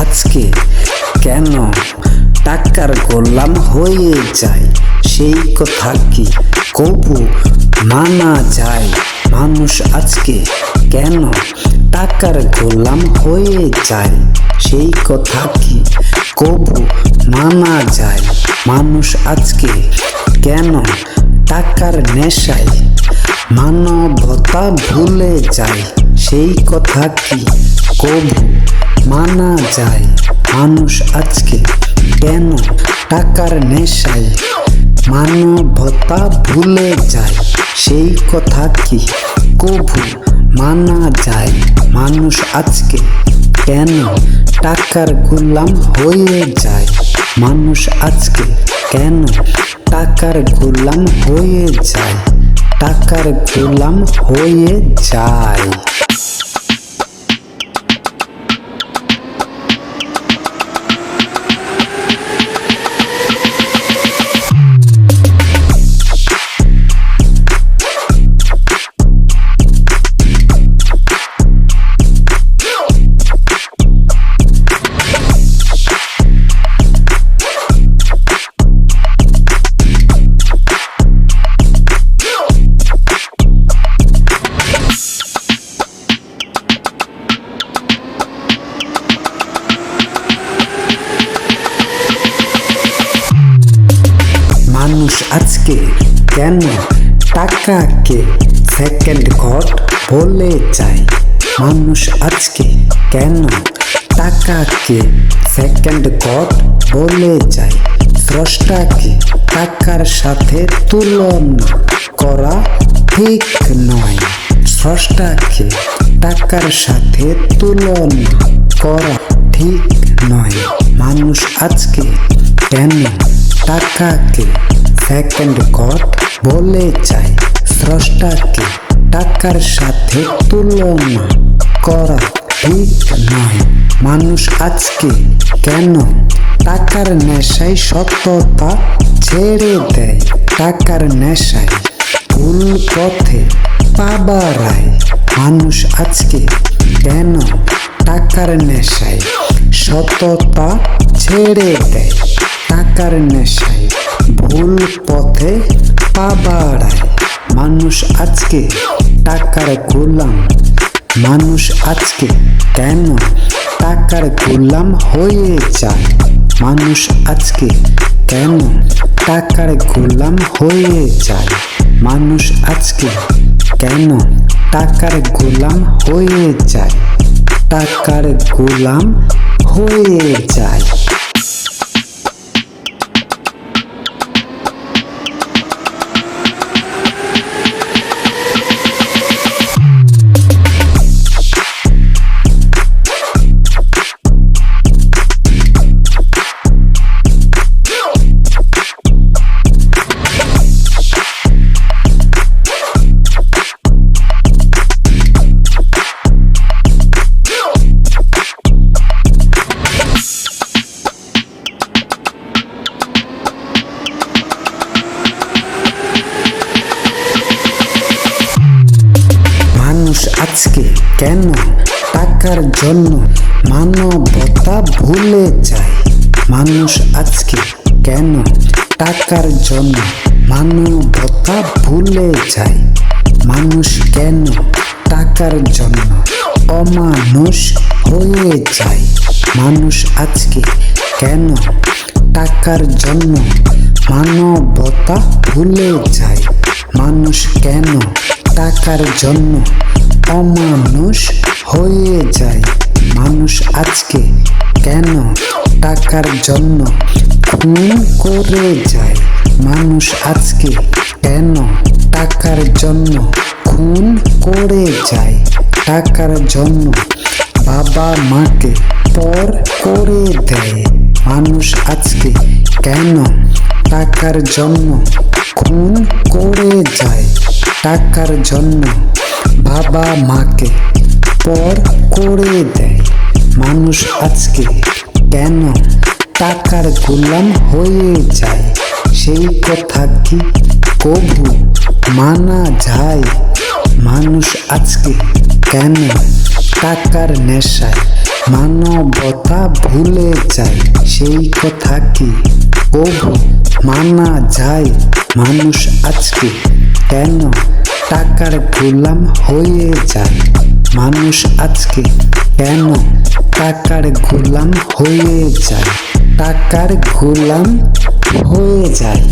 আজকে কেন টাকার গোলাম হয়ে যায়? সেই কথা কি কবু মানা যায়? মানুষ আজকে কেন টাকার গোলাম হয়ে যায়? সেই কথা কি কবু মানা যায়? মানুষ আজকে কেন টাকার নেশায় মানবতা ভুলে যায়? সেই কথা কি কবু মানা যায়। মানুষ আজকে কেন টাকার নেশায়? মানবতা ভুলে যায়। সেই কথা কি কবু মানা যায়? মানুষ আজকে কেন টাকার গোলাম হয়ে যায়? মানুষ আজকে কেন টাকার গোলাম হয়ে যায়? টাকার গোলাম হয়ে যায়। আজকে কেন টাকাকে সেকেন্ড গড বলে যায়? মানুষ আজকে কেন টাকাকে সেকেন্ড গড বলে যায়? স্রষ্টাকে টাকার সাথে তুলনা করা ঠিক নয়। স্রষ্টাকে টাকার সাথে তুলনা করা ঠিক নয়। মানুষ আজকে কেন টাকাকে সেকেন্ড গড বলে চাই। স্রষ্টাকে টাকার সাথে তুলনা করা ঠিক নয়। মানুষ আজকে কেন টাকার নেশায় সততা ছেড়ে দেয়? টাকার নেশায় ভুল পথে পাবারায় মানুষ আজকে কেন টাকার নেশায় সততা ছেড়ে দেয়? টাকার নেশায় ভুল পথে পা বাড়ায়। মানুষ আজকে টাকার গোলাম। মানুষ আজকে কেন টাকার গোলাম হয়ে যায়? মানুষ আজকে কেন টাকার গোলাম হয়ে যায়? মানুষ আজকে কেন টাকার গোলাম হয়ে যায়? টাকার গোলাম হয়ে যায়। কেন টাকার জন্য মানবতা ভুলে যায়? মানুষ আজকে কেন টাকার জন্য মানবতা ভুলে যায়? মানুষ কেন টাকার জন্য অমানুষ হয়ে যায়? মানুষ আজকে কেন টাকার জন্য মানবতা ভুলে যায়? মানুষ কেন টাকার জন্য অমানুষ হয়ে যায়। মানুষ আজকে কেন টাকার জন্য খুন করে যায়? মানুষ আজকে কেন টাকার জন্য খুন করে যায়? টাকার জন্য বাবা মাকে পর করে দেয়। মানুষ আজকে কেন টাকার জন্য খুন করে যায়? টাকার জন্য বাবা মাকে পর করে দেয়। মানুষ আজকে কেন টাকার গোলাম হয়ে যায়? সেই কথা কি কবু মানা যায়? মানুষ আজকে কেন টাকার নেশায় মানবতা ভুলে যায়? সেই কথা কি কবু মানা যায়? মানুষ আজকে কেন টাকার গোলাম হয়ে যায়? মানুষ আজকে কেন টাকার গোলাম হয়ে যায়? টাকার গোলাম হয়ে যায়।